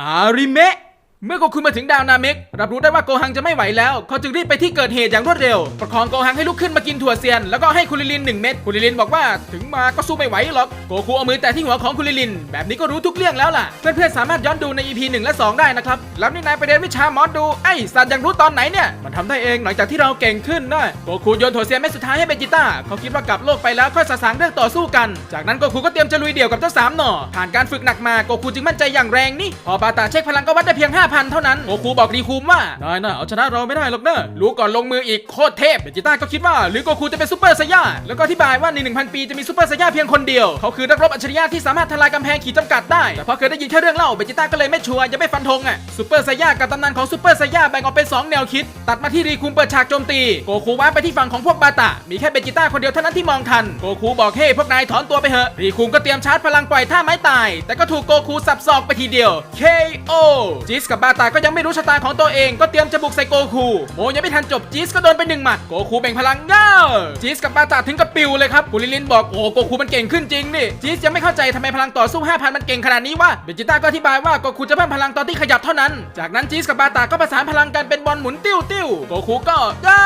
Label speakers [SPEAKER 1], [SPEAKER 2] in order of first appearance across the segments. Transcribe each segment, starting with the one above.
[SPEAKER 1] อาริ เมื่อโกคุมาถึงดาวนาเมกรับรู้ได้ว่าโกฮังจะไม่ไหวแล้วเขาจึงรีบไปที่เกิดเหตุอย่างรวดเร็ว ประคองโกฮังให้ลุกขึ้นมากินถั่วเซียน แล้วก็ให้คุริลินหนึ่งเม็ดคุริลินบอกว่าถึงมาก็สู้ไม่ไหวหรอกโกคุเอามือแตะที่หัวของคุริลิน แบบนี้ก็รู้ทุกเรื่องแล้วล่ะ เพื่อนๆสามารถย้อนดูใน EP 1 และ 2 ได้นะครับ แล้วนี่นายไปเรียนวิชามอสดูไอ้สัตว์ยังรู้ตอนไหนเนี่ยมันทำได้เองหลังจากที่เราเก่งขึ้นนะโกคุโยนถั่วเซียนเม็ดสุดท้ายให้เบจิต้าเขาคิดว่ากลับโลกไปแล้วค่อยสะสางเรื่องต่อสู้กัน จากนั้นโกคุก็เตรียมจะลุยเดี่ยวกับเจ้าสามหน่อผ่านการฝึกหนักมาโกคุจึงมั่นใจอย่างแรงนี่พอบาตาเช็คพลังก็วัดได้เพียง5,000เท่านั้นโกคุบอกรีคูมว่านายน่ะเอาชนะเราไม่ได้หรอกเนอะรู้ก่อนลงมืออีกโคตรเทพเบจิต้าก็คิดว่าหรือโกคุจะเป็นซูเปอร์ไซย่าแล้วก็อธิบายว่าใน 1,000 ปีจะมีซูเปอร์ไซย่าเพียงคนเดียว เขาคือนักรบอัจฉริยะที่สามารถทลายกำแพงขีดจำกัดได้ แต่พอเคยได้ยินแค่เรื่องเล่าเบจิต้าก็เลยไม่ชัวร์ยังไม่ฟันธงอะซูเปอร์ไซย่ากับตำนานของซูเปอร์ไซย่าแบ่งออกเป็นสองแนวคิด ตัดมาที่รีคุมเปิดฉากโจมตีโกคูว้าไปที่ฝั่งของพวกบาตะมีแค่เบจิต้าคนเดียวเท่านั้นที่มองทันโกคูบอกเฮ้พวกนายถอนตัวไปเถอะรีคุมก็เตรียมชาร์จพลังปล่อยท่าไม้ตาย แต่ก็ถูกโกคูสับศอกไปทีเดียว KO จิสกับบาตะก็ยังไม่รู้ชะตาของตัวเองก็เตรียมจะบุกใส่โกคูโมยังไม่ทันจบจิสก็โดนไปหนึ่งหมัดโกคูแบ่งพลังเง่าจิสกับบาตะถึงกับปิวเลยครับกุลิลินบอกโอ้โกคูมันเก่งขึ้นจริงนี่จิสยังไม่เข้าใจทำไมพลังต่อสู้5,000มันเก่งขนาดนี้วะเบจิต้าก็อธิบายว่าโกคูจะเพิ่มพลังตอนที่ขยับเท่านั้น จากนั้นจิสกับบาตะก็ประสานพลังกันเป็นบอลหมุนติ้วติ้วโกคูก็ย่า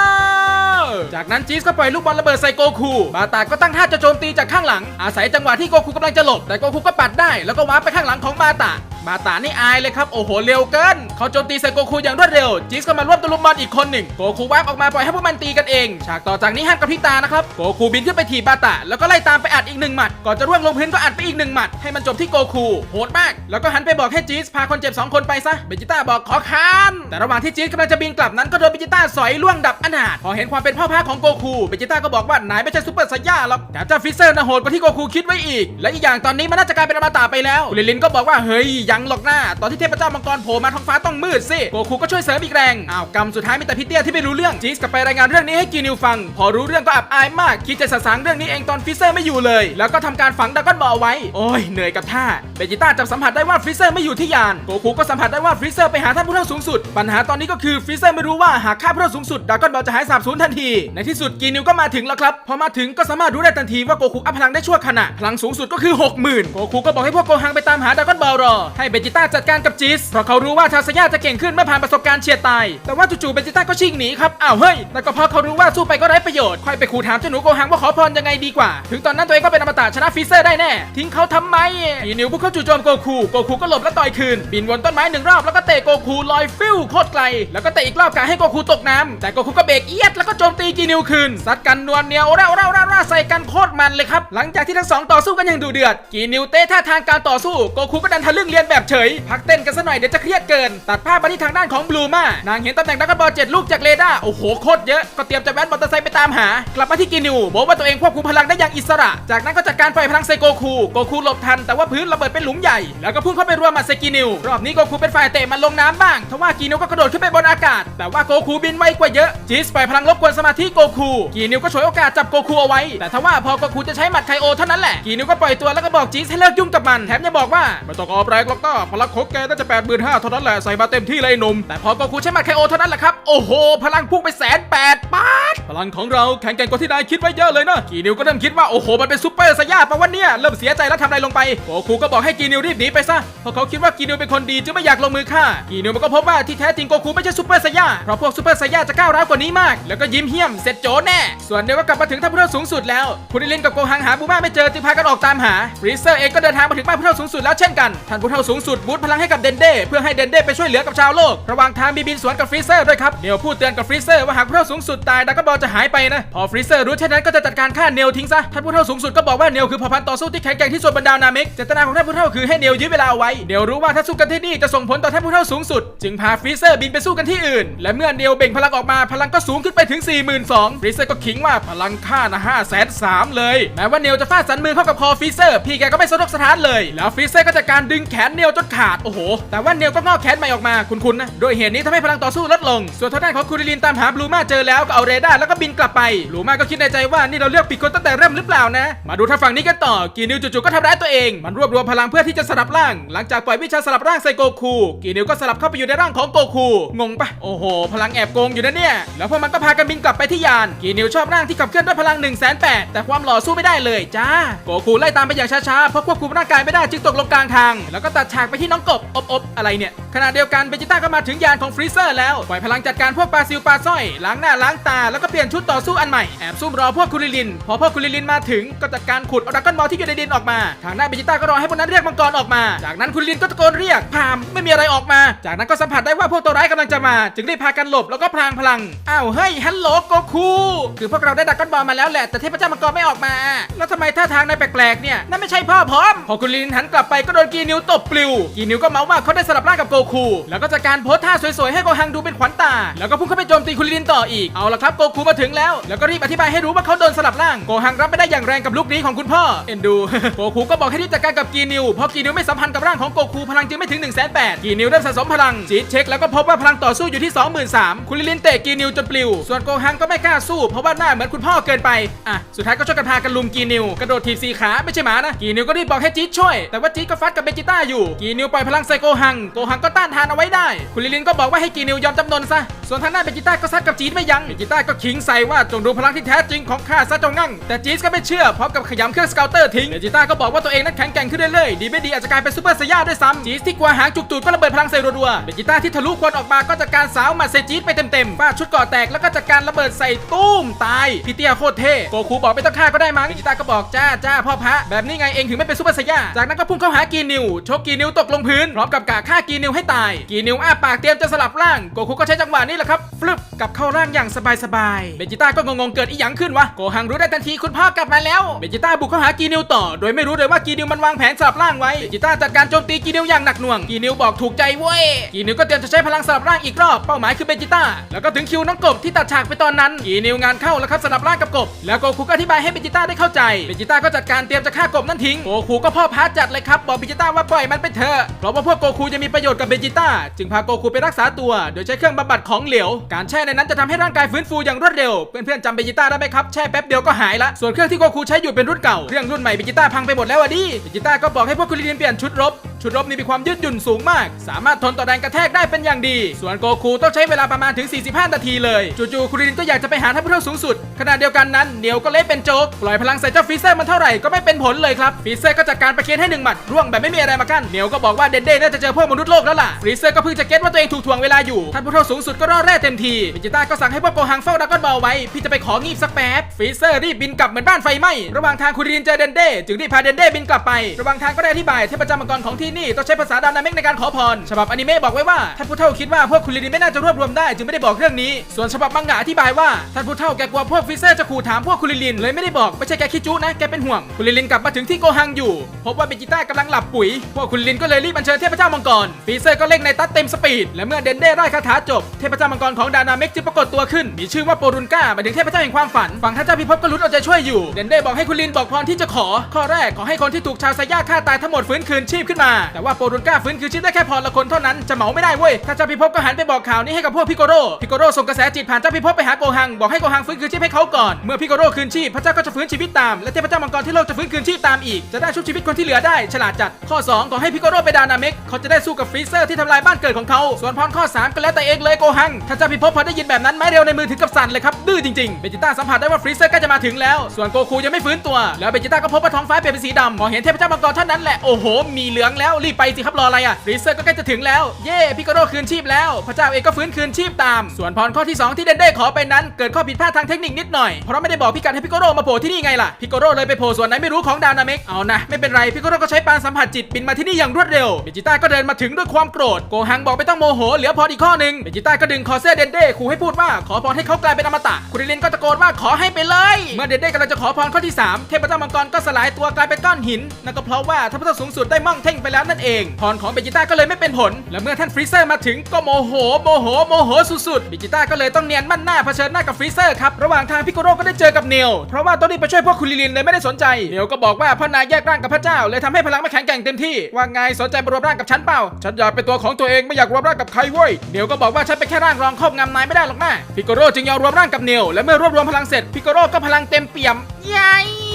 [SPEAKER 1] จากนั้นจิสก็ปล่อยลูกบอลระเบิดใส่โกคูบาตะก็ตั้งท่าจะโจมตีจากข้างหลัง อาศัยจังหวะที่โกคูกำลังจะหลบแต่โกคูก็ปัดได้แล้วก็วาร์ปไปข้างหลังของบาตะบาตานี่อายเลยครับโอ้โหเร็วเกิเขาโจมตีใส่โกคูอย่างรวดเร็ว จิสก็มาร่วมตะลุมบอลอีกคนหนึ่ง โกคูวับออกมาปล่อยให้พวกมันตีกันเอง ฉากต่อจากนี้ห้ามกระพริบตานะครับ โกคูบินขึ้นไปถีบบาตะ แล้วก็ไล่ตามไปอัดอีกหนึ่งหมัด ก่อนจะร่วงลงพื้นก็อัดไปอีกหนึ่งหมัด ให้มันจบที่โกคู โหดมาก แล้วก็หันไปบอกให้จิสพาคนเจ็บสองคนไปซะ เบจิต้าบอกขอค้านแต่ระหว่างที่จิสกำลังจะบินกลับนั้นก็โดนเบจิต้าสอยล่วงดับอนาถ พอเห็นความเป็นพ่อพาของโกคู เบจิต้าก็บอกว่านายไม่ใช่ซูเปอร์ไซย่าหรอกแต่เจ้าฟิเซอร์น่ะโหดกว่าที่โกคูคิดไว้อีก และอีกอย่างตอนนี้มันน่าจะกลายเป็นอมตะไปแล้วคุริลินก็บอกว่าเฮ้ยยังหรอกหน้าตอนที่เทพเจ้ามังกรโผล่มาท้องฟ้าต้องมืดสิโกคูก็ช่วยเสริมอีกแรงอ้าวกำสุดท้ายมีแต่พี่เตี้ยที่ไม่รู้เรื่องจีสกลับไปรายงานเรื่องนี้ให้กีนิวฟัง พอรู้เรื่องก็อับอายมากคิดจะสะสางเรื่องนี้เองตอนฟิเซอร์ไม่อยู่เลย แล้วก็ทำการฝังดาก้อนบอลเอาไว้ โอ้ยเหนื่อยกับท่าเบจิต้าจับสัมผัสได้ว่าฟิเซอร์ไม่อยู่ที่ยานโกคูก็สัมผัสได้ว่าฟิเซอร์ไปหาท่านผู้เฒ่าสูงสุด ปัญหาตอนนี้ก็คือฟิเซอร์ไม่รู้ว่าหากฆ่าผู้เฒ่าสูงสุดดาก้อนบอลจะหายสาบสูญทันทีในที่สุดกีนิวก็มาถึงแล้วครับพอมาถึงก็สามารถรู้ได้ทันทีว่าโกคูอัพพลังได้ชั่วขณะพลังสูงสุดก็คือ 60,000โกคูก็บอกให้พวกโกฮังไปตามหาดาก้อนบอลรอให้เบจิต้าจัดการกับจิสเพราะเขารู้ว่าทาสยาจะเก่งขึ้นเมื่อผ่านประสบการณ์เฉียดตาย แต่ว่าจู่ๆเบนจิต้าก็ชิงหนีครับ อ้าวเฮ้ยแต่ก็พราะเขารู้ว่าสู้ไปก็ไร้ประโยชน์ ค่อยไปขู่ถามเจ้าหนูโกฮังว่าขอพรยังไงดีกว่า ถึงตอนนั้นตัวเองก็เป็นอมตะชนะฟิเซอร์ได้แน่ ทิ้งเขาทำไมอีนิวพวกเข้าจู่โจมโกคู โกคูก็หลบและต่อยคืน บินวนต้นไม้หนึ่งรอบแล้วก็เตะโกคูลอยฟิวโคตรไกล แล้วก็เตะอีกรอบกะให้โกคูตกน้ำแต่โกคูก็เบรกเอียดแล้วก็โจมตีกีนิวคืน ซัดกันนวลเนียวเร่าเร่าเร่าใส่กันโคตรมันเลยครับ หลังจากที่ทั้งสองต่อสู้กันอย่างดุเดือด กีนิวเตะท่าทางการต่อสู้ โกคูก็ดันทะลึ่งเรียนแบบเฉย พักเต้นกันซะหน่อยเดี๋ยวจะเครียดเกิน ตัดภาพมาที่ทางด้านของบลูมานางเห็นตำแหน่งดักบอลเจ็ดลูกจากเรดาร์โอ้โหโคตรเยอะ ก็เตรียมจะแว้นมอเตอร์ไซค์ไปตามหา กลับมาที่กีนิวบอกว่าตัวเองควบคุมพลังได้อย่างอิสระ จากนั้นก็จัดการปล่อยพลังใส่โกคูโกคูหลบทันแต่ว่าพื้นระเบิดเป็นหลุมใหญ่ แล้วก็พุ่งเข้าไปรวมมาใส่กีนิวรอบนี้โกคูเป็นฝ่ายเตะมันลงน้ำบ้างทว่ากีนิวก็กระโดดขึ้นไปบนอากาศ แต่ว่าโกคูบินไวกว่าเยอะจีสปล่อยพลังรบกวนสมาธิโกคูกีนิวก็ฉวยโอกาสจับโกคูเอาไว้ แต่ทว่าพอโกคูจะใช้หมัดไคโอเท่านั้นแหละกีนิวก็ปล่อยตัวแล้วก็บอกจีสให้เลิกยุ่งกับมันแถมยังบอกว่าไม่ต้องออกแรงหรอกต้าพลังโคกแกน่าจะแปดหมื่นห้าเท่านั้นแหละใส่มาเต็มที่เลยหนุ่มแต่พอโกคูใช้มัดไคโอเท่านั้นแหละครับโอ้โห พลังพุ่งไปแสนแปดปาดพลังของเราแข็งแกร่งกว่าที่นายคิดไว้เยอะเลยนะกีนิวก็เริ่มคิดว่าโอ้โหมันเป็นซุปเปอร์ไซย่าปะวันเนี่ยเริ่มเสียใจแล้วทำอะไรลงไปโกคูก็บอกให้กีนิวรีบหนีไปซะเพราะเขาคิดว่ากีนิวเป็นคนดีจึงไม่อยากลงมือฆ่ากีนิวมันก็พบว่าที่แท้จริงโกคูไม่ใช่ซุปเปอร์ไซย่าเพราะพวกซุปเปอร์ไซย่าจะก้าวร้าวกว่านี้มาก แล้วก็ยิ้มเหี้ยมเสร็จโจแน่ส่วนเดียวก็กลับมาถึงท่าผู้เฒ่าสูงสุดแล้วคุณลินกับโกฮังหาบูมาไม่เจอจึงพากันออกตามหาฟรีเซอร์เองก็เดินทางมาถึงบ้านผู้เฒ่าสูงสุดแล้วเช่นกันท่านผู้เฒ่าสูงสุดบูทพลังให้กับเดนเด้เพื่อให้เดนเด้ไปช่วยเหลือกับชาวโลก ระหว่างทางมีบินสวนกับฟรีเซอร์ด้วยครับเนลพูดเตือนกับฟรีเซอร์ว่าหากผู้เฒ่าสูงสุดตายดักกบอลจะหายไปนะพอฟรีเซอร์รู้เช่นนั้นก็จะจัดการฆ่าเนลทิ้งซะท่านผู้เฒ่าสูงสุดก็บอกว่าเนลคือเผ่าพันต่อสู้ที่แข็งแกร่งที่สุดบรรดานามิกเจตนาของท่านผู้เฒ่าคือให้เนลยื้อเวลาเอาไว้เนลรู้ว่าถ้าสู้กันที่นี่จะส่งผลต่อท่านผู้เฒ่าสูงสุด จึงพาฟรีเซอร์บินไปสู้กันที่อื่น และเมื่อเนลเบ่งพลังออกมาพลังก็สูงขึ้นไปถึง 42,000ฟรีเซอร์ก็ขิงว่าพลังข้านะ5 3 0 0 0เลยแม้ว่าเนลจะฟาดสันมือเข้ากับคอฟรีเซอร์พี่แกก็ไม่สะทกสถานเลย แล้วฟรีเซอร์ก็จัดการดึงแขนเนลจนขาดโอ้โหแต่ว่าเนลก็งอแขนใหม่ออกมาคุณคุณนะโดยเหตุนี้ทำให้พลังต่อสู้ลดลง ส่วนทางด้านของคูริลินตามหาบลูมาเจอแล้วก็เอาเรดาร์แล้วก็บินกลับไปบลูมาก็คิดในใจว่านี่เราเลือกผิดคนตั้งแต่เริ่มหรือเปล่านะ มาดูทางฝั่งนี้กันต่อกีนิวจู่ๆก็ทำร้ายตัวเองมันรวบรวมพลังเพื่อที่จะสลับร่าง หลังจากปล่อยวิชาสลับร่างใส่โกคูกีนิวก็สลับเข้าไปอยู่ในร่างของโกคูงงปะโอ้โห พลังแอบโกงอยู่นะเนี่ยแล้วพวกมันก็พากันบินกลับไปที่ยานกีนิวชอบร่างที่ขับเคลื่อนด้วยพลัง1นึ่งแสนแต่ความหล่อสู้ไม่ได้เลยจ้าโกคูไล่ตามไปอย่างช้าๆเพราะควบคุมร่างกายไม่ได้จึงตกลงกลางทาง แล้วก็ตัดฉากไปที่น้องกบอบอบอะไรเนี่ยขณะเดียวกันเบจิต้าก็มาถึงยานของฟรีเซอร์แล้ว ปล่อยพลังจัดการพวกปลาซิลปลาสร้อย ล้างหน้าล้างตาแล้วก็เปลี่ยนชุดต่อสู้อันใหม่ แอบซุ่มรอพวกคุริลิน พอพวกคุริลินมาถึงก็จัดการขุดเอาดักก้อนบอลที่อยู่ในดินออกมา ทางด้านเบจิต้าก็รอให้พวกนั้นเรียกมังกรออกมา จากนั้นคุริลินก็ตะโกนเรียกพามไม่มีอะไรออกมา จากนั้นก็สัมผัสได้ว่าพวกตัวร้ายกำลังจะมา จึงรีบพากันหลบแล้วก็พลางพลังอ้าวเฮ้ยฮัลโหลโกคูคือพวกเราได้ดักก้อนบอลมาแล้วแหละแต่เทพเจ้ามังกรไม่ออกมา แล้วทำไมท่าทางนายแปลกๆเนี่ยนั่นไม่ใช่พ่อพร้อมพอคุริลินหันกลับไปก็โดนกีนิวตบปลิวกีนิวก็เมาว่าเขาได้สลับร่างกับโกคูแล้วก็จัดการโพสท่าสวยๆให้โกฮังดูเป็นขวัญตา แล้วก็พุ่งเข้าไปโจมตีคุริลินต่ออีกเอาละครับโกคูมาถึงแล้ว แล้วก็รีบอธิบายให้รู้ว่าเขาโดนสลับร่างโกฮังรับไม่ได้อย่างแรงกับลูกนี้ของคุณพ่อเอ็นดูโกคูก็บอกให้รีบจัดการกับกีนิวเพราะกีนิวไม่สัมพันธ์กับร่างของโกคูพลังจึงไม่ถึง1นึ่งแสนแปดกีนิวเริ่มสะสมพลังจีดเช็คแล้วก็พบว่าพลังต่อสู้อยู่ที่ 23,000คุริลินเตะกีนิวจนปลิว ส่วนโกฮังก็ไม่กล้าสู้เพราะว่าหน้าเหมือนคุณพ่อเกินไปอะสุดท้ายก็ช่วยกันพากันลุมกีนิวกระโดดถีบสีขาไม่ใช่หมานะกีนิวก็รีบบอกให้จีดช่วย แต่ว่าจีดก็ฟัดกับเบจิต้าอยู่กีนิวปล่อยพลังใส่โกฮังโกฮังก็ก็ต้านทานเอาไว้ได้ คุริลินก็บอกว่าให้กีนิวยอมจำนนซะ ส่วนทางด้านเบจิต้าก็ซัดกับจีดไม่ยัง้งเบจิต้าก็ขิงใส่ว่าจงดูพลังที่แท้จริงของข้าซะจงงั่งแต่จีดก็ไม่เชื่อพร้อมกับขยำเครื่องสเกลเตอร์ทิ้งเบจิต้าก็บอกว่าตัวเองนั้นแข็งแกร่งขึ้นเรื่อยๆดีไม่ดีอาจจะกลายเป็นซูเปอร์ไซย่าด้วยซ้ำจีดที่กลัวหางจุกตูดก็ระเบิดพลังใส่รัวๆเบจิต้าที่ทะลุควันออกมาก็จัดการสาวมาใส่จีดไปเต็มๆฟาดชุดก่อแตกแล้วก็จัดการระเบิดใส่ตุ้มตายพี่เตี้ยโคตรเท่โกคูบอกไม่ต้องฆ่าก็ได้มั้งเบจิต้าก็บอกจ้าจ้าพ่อพระแบบนี้ไงเองถึงไม่เป็นซูเปอร์ไซย่าจากนั้นก็พุ่งเข้าหากีนิวชกกีนิวตกลงพื้นพร้อมกับกาฆ่ากีนิวให้ตาย กีนิวอ้าปากเตรียมจะสลับร่าง โกคูก็ใช้จังหวะนี้แหละครับฟลึบกลับเข้าร่างอย่างสบายๆ เบจิต้าก็งงๆเกิดอีหยังขึ้นวะ โกฮังรู้ได้ทันทีคุณพ่อกลับมาแล้ว เบจิต้าบุกเข้าหากีนิวต่อ โดยไม่รู้เลยว่ากีนิวมันวางแผนสลับร่างไว้ เบจิต้าจัดการโจมตีกีนิวอย่างหนักหน่วง กีนิวบอกถูกใจเว้ย กีนิวก็เตรียมจะใช้พลังสลับร่างอีกรอบ เป้าหมายคือเบจิต้า แล้วก็ถึงคิวน้องกบที่ตัดฉากไปตอนนั้น กีนิวงานเข้าแล้วครับสลับร่างกับกบ แล้วโกคูก็อธิบายให้เบจิต้าได้เข้าใจ เบจิต้าก็จัดการเตรียมจะฆ่ากบนั่นทิ้ง โกคูก็พ่อพาจัดเลยครับบอกเบจิต้าว่าปล่อยมันไปเถอะ เพราะว่าพวกโกคูจะมีประโยชน์กับเบจิต้าจึงพาโกคูไปรักษาตัวโดยใช้เครื่องบำบัดของเหลว การแช่ในนั้นจะทำให้ร่างกายฟื้นฟูอย่างรวดเร็ว เพื่อนๆจำเบจิต้าได้ไหมครับ แช่แป๊บเดียวก็หายละ ส่วนเครื่องที่โกคูใช้อยู่เป็นรุ่นเก่า เครื่องรุ่นใหม่เบจิต้าพังไปหมดแล้วอะดิ เบจิต้าก็บอกให้พวกคุริลินเปลี่ยนชุดรบชุดรบนี้มีความยืดหยุ่นสูงมาก สามารถทนต่อแรงกระแทกได้เป็นอย่างดี ส่วนโกคูต้องใช้เวลาประมาณถึง 45 นาทีเลยจู่ๆคุรินก็อยากจะไปหาท่านผู้เฒ่าสูงสุดขณะเดียวกันนั้นเนียวก็เละเป็นโจ๊กปล่อยพลังใส่เจ้าฟีเซอร์มันเท่าไหร่ก็ไม่เป็นผลเลยครับฟีเซอร์ก็จัดการประเคนให้หนึ่งหมัดร่วงแบบไม่มีอะไรมากั้นเนียวก็บอกว่าเดนเด้น่าจะเจอพวกมนุษย์โลกแล้วล่ะฟีเซอร์ก็เพิ่งจะเก็ตว่าตัวเองถูกถ่วงเวลาอยู่ท่านผู้เฒ่าสูงสุดก็รอดแร่เต็มทีเบจิต้าก็สั่งให้พวกโกฮังเฝ้าดราก้อนบอลไว้พี่จะไปของีบสักแป๊บฟีเซอร์รีบบินกลับเหมือนบ้านไฟไหม้ระหว่างทางคุรินเจอเดนเด้จึงรีบพาเดนเด้บินกลับไประหว่างทางก็ได้อธิบายเทพเจ้ามังกรของทีนี่ต้องใช้ภาษาดานาเมกในการขอพร ฉบับอนิเมะบอกไว้ว่าท่านผู้เฒ่าคิดว่าพวกคุริลินไม่น่าจะรวบรวมได้จึงไม่ได้บอกเรื่องนี้ ส่วนฉบับมังงะอธิบายว่าท่านผู้เฒ่าแกกลัวพวกฟรีเซอร์จะขู่ถามพวกคุริลินเลยไม่ได้บอกไม่ใช่แกคิดจุนะแกเป็นห่วงคุริลินกลับมาถึงที่โกฮังอยู่พบว่าเบจิต้ากำลังหลับปุ๋ยพวกคุริลินก็เลยรีบอัญเชิญเทพเจ้ามังกรฟรีเซอร์ก็เร่งในตัดเต็มสปีดและเมื่อเดนเด้ได้คาถาจบเทพเจ้ามังกรของดานาเมกจึงปรากฏตัวขึ้น มีชื่อว่าโปรุนก้าหมายถึงเทพเจ้าแห่งความฝันฝั่งท่านเจ้าพิภพก็ลุ้นเอาใจช่วยอยู่เดนเด้บอกให้คุริลินบอกพรที่จะขอ ข้อแรกขอให้คนที่ถูกชาวไซย่าฆ่าตายทั้งหมดฟื้นคืนชีพขึ้นมาแต่ว่าโปรดุนก้าฟื้นคืนชีพได้แค่พรละคนเท่านั้นจะเหมาไม่ได้เว้ยท่าเจ้าพิภพก็หันไปบอกข่าวนี้ให้กับพวกพิโกโร่พิโกโร่ส่งกระแสจิตผ่านเจ้าพิภพไปหาโกฮังบอกให้โกฮังฟื้นคืนชีพให้เขาก่อนเมื่อพิโกโร่คืนชีพพระเจ้าก็จะฟื้นชีวิตตามและเทพเจ้ามังกรที่โลกจะฟื้นคืนชีพตามอีกจะได้ชุบชีวิตคนที่เหลือได้ฉลาดจัดข้อสองขอให้พิโกโร่ไปดานาเมกเขาจะได้สู้กับฟรีเซอร์ที่ทำลายบ้านเกิดของเขาส่วนพรข้อสามก็แล้วแต่เองเลยโกฮังท่าเจ้าพิภพพอได้ยินแบบนั้นไม้เร็วในมือถึงกับสั่นเลยครับดื้อจริงๆเบจิต้าสัมผัสได้ว่าฟรีเซอร์กล้จะมาถึงแล้วส่วนโกคูยังไม่ฟื้นตัวแล้วเบจิต้าก็พบว่าท้องฟ้าเปลี่ยนเป็นสีดำพอเห็นเทพเจ้ามังกรเท่านั้นแหละโอ้โหมีเหลืองแล้วรีบไปสิครับรออะไรอะฟรีเซอร์ก็ใกล้จะถึงแล้วเย่พิกโร่คืนชีพแล้ว พระเจ้าเองก็ฟื้นคืนชีพตาม ส่วนพรข้อที่ 2 ที่เดนเด้ขอไปนั้น เกิดข้อผิดพลาดทางเทคนิคนิดหน่อยเพราะไม่ได้บอกพิกัดให้พิกโร่มาโผล่ที่นี่ไงล่ะพิกโร่เลยไปโผล่ส่วนไหนไม่รู้ของดาวนาเมกเอานะไม่เป็นไรพิกโร่ก็ใช้ปานสัมผัสจิตบินมาที่นี่อย่างรวดเร็วเบจิต้าก็เดินมาถึงด้วยความโกรธโกฮังบอกไม่ต้องโมโหเหลือพรอีกข้อหนึ่งเบจิต้าก็ดึงคอเสื้อเดนเด้ขู่ให้พูดว่าขอพรให้เขากลายเป็นอมตะคุริลินก็ตะโกนว่าขอให้ไปเลย เมื่อเดนเด้กำลังจะขอพรข้อที่สามเทพเจ้ามังกรก็สลายตัวกลายเป็นก้อนหินนั่นก็เพราะว่าท่าพระเจ้าสูงสุดได้มั่งเท่งไปแล้วแล้วนั่นเองพรของเบจิต้าก็เลยไม่เป็นผล และเมื่อท่านฟรีเซอร์มาถึงก็โมโหโมโหโมโหสุดๆเบจิต้าก็เลยต้องเนียนมั่นหน้าเผชิญหน้ากับฟรีเซอร์ครับระหว่างทางพิโกโร่ก็ได้เจอกับเนลเพราะว่าต้องรีบไปช่วยพวกคุณลิลินเลยไม่ได้สนใจเนลก็บอกว่าพ่อนายแยกร่างกับพระเจ้า เลยทำให้พลังไม่แข็งแกร่งเต็มที่ว่าไงสนใจรวมร่างกับฉันเปล่าฉันอยากเป็นตัวของตัวเองไม่อยากรวมร่างกับใครเว้ยเนลก็บอกว่าฉันเป็นแค่ร่างรองครอบงำนายไม่ได้หรอกนะพิโกโร่จึงยอมรวมร่างกับเนลและเมื่อรวบรวมพลังเสร็จพิโกโร่ก็พลังเต็มเปี่ยมยัย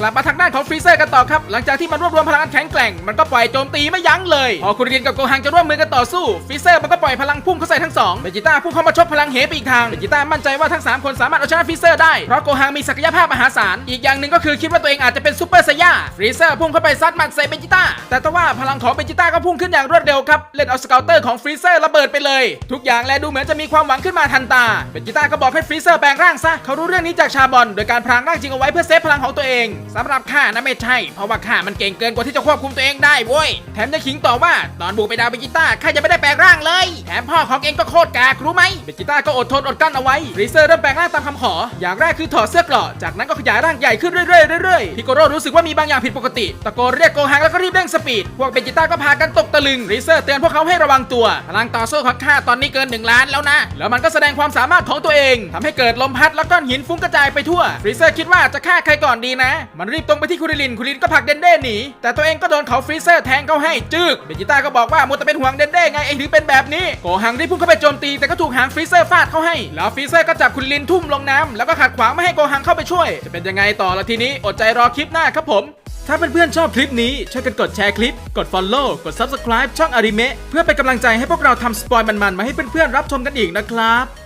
[SPEAKER 1] กลับมาทางด้านของฟรีเซอร์กันต่อครับ หลังจากที่มันรวบรวมพลังแข็งแกร่ง มันก็ปล่อยโจมตีไม่ยั้งเลย พอคุณเรียนกับโกฮังจะร่วมมือกันต่อสู้ฟรีเซอร์มันก็ปล่อยพลังพุ่งเข้าใส่ทั้งสองเบจิต้าพุ่งเข้ามาชกพลังเหไปอีกทางเบจิต้ามั่นใจว่าทั้ง 3 คนสามารถเอาชนะฟรีเซอร์ได้ เพราะโกฮังมีศักยภาพมหาศาล อีกอย่างหนึ่งก็คือคิดว่าตัวเองอาจจะเป็นซูเปอร์ไซย่าฟรีเซอร์พุ่งเข้าไปซัดหมัดใส่เบจิต้า แต่ทว่าพลังของเบจิต้าก็พุ่งขึ้นอย่างรวดเร็วครับ เล่นเอาสเกลเตอร์ของฟรีเซอร์ระเบิดไปเลย ทุกอย่างแลดูเหมือนจะมีความหวังขึ้นมาทันตา เบจิต้าก็บอกให้ฟรีเซอร์แปลงร่างซะ เขารู้เรื่องนี้จากชาบอน โดยการพรางร่างจริงเอาไว้เพื่อเซฟพลังของตัวเองสำหรับข้านะไม่ใช่ เพราะว่าข้ามันเก่งเกินกว่าที่จะควบคุมตัวเองได้เว้ย แถมยังขิงต่อว่า ตอนบุกไปดาวเบจิต้าข้ายังไม่ได้แปลงร่างเลย แถมพ่อของเองก็โคตรกากรู้ไหมเบจิต้าก็อดทนอดกลั้นเอาไว้รีเซอร์เริ่มแปลงร่างตามคำขอ อย่างแรกคือถอดเสื้อกราะจากนั้นก็ขยายร่างใหญ่ขึ้นเรื่อยๆเรื่อยๆพิโกโร่รู้สึกว่ามีบางอย่างผิดปกติ ตะโกนเรียกโกฮังแล้วก็รีบเร่งสปีด พวกเบจิต้าก็พากันตกตะลึงรีเซอร์เตือนพวกเขาให้ระวังตัว พลังต่อสู้ของข้าตอนนี้เกิน 1 ล้านแล้วนะ แล้วมันก็แสดงความสามารถของตัวเองทำให้เกิดลมพัดแล้วก้อนหินฟุ้งกระจายไปทั่วรีเซอร์คิดว่าจะฆ่าใครก่อนดีนะมันรีบตรงไปที่คุริลินคุริลินก็ผลักเดนเด้หนีแต่ตัวเองก็โดนเขาฟรีเซอร์แทงเข้าให้จึกเบจิต้าก็บอกว่ามัวแต่เป็นห่วงเดนเด้ไงเองถึงเป็นแบบนี้โกหังรีบพุ่งเข้าไปโจมตีแต่ก็ถูกหางฟรีเซอร์ฟาดเข้าให้ แล้วฟรีเซอร์ก็จับคุริลินทุ่มลงน้ำแล้วก็ขัดขวางไม่ให้โกหังเข้าไปช่วย จะเป็นยังไงต่อละทีนี้อดใจรอคลิปหน้าครับผมถ้าเพื่อนๆชอบคลิปนี้ ช่วยกันกดแชร์คลิป กด Follow กด Subscribe ช่องอาริเมะเพื่อเป็นกำลังใจให้พวกเราทำสปอยมันๆ มาให้เพื่อนๆรับชมกันอีกนะครับ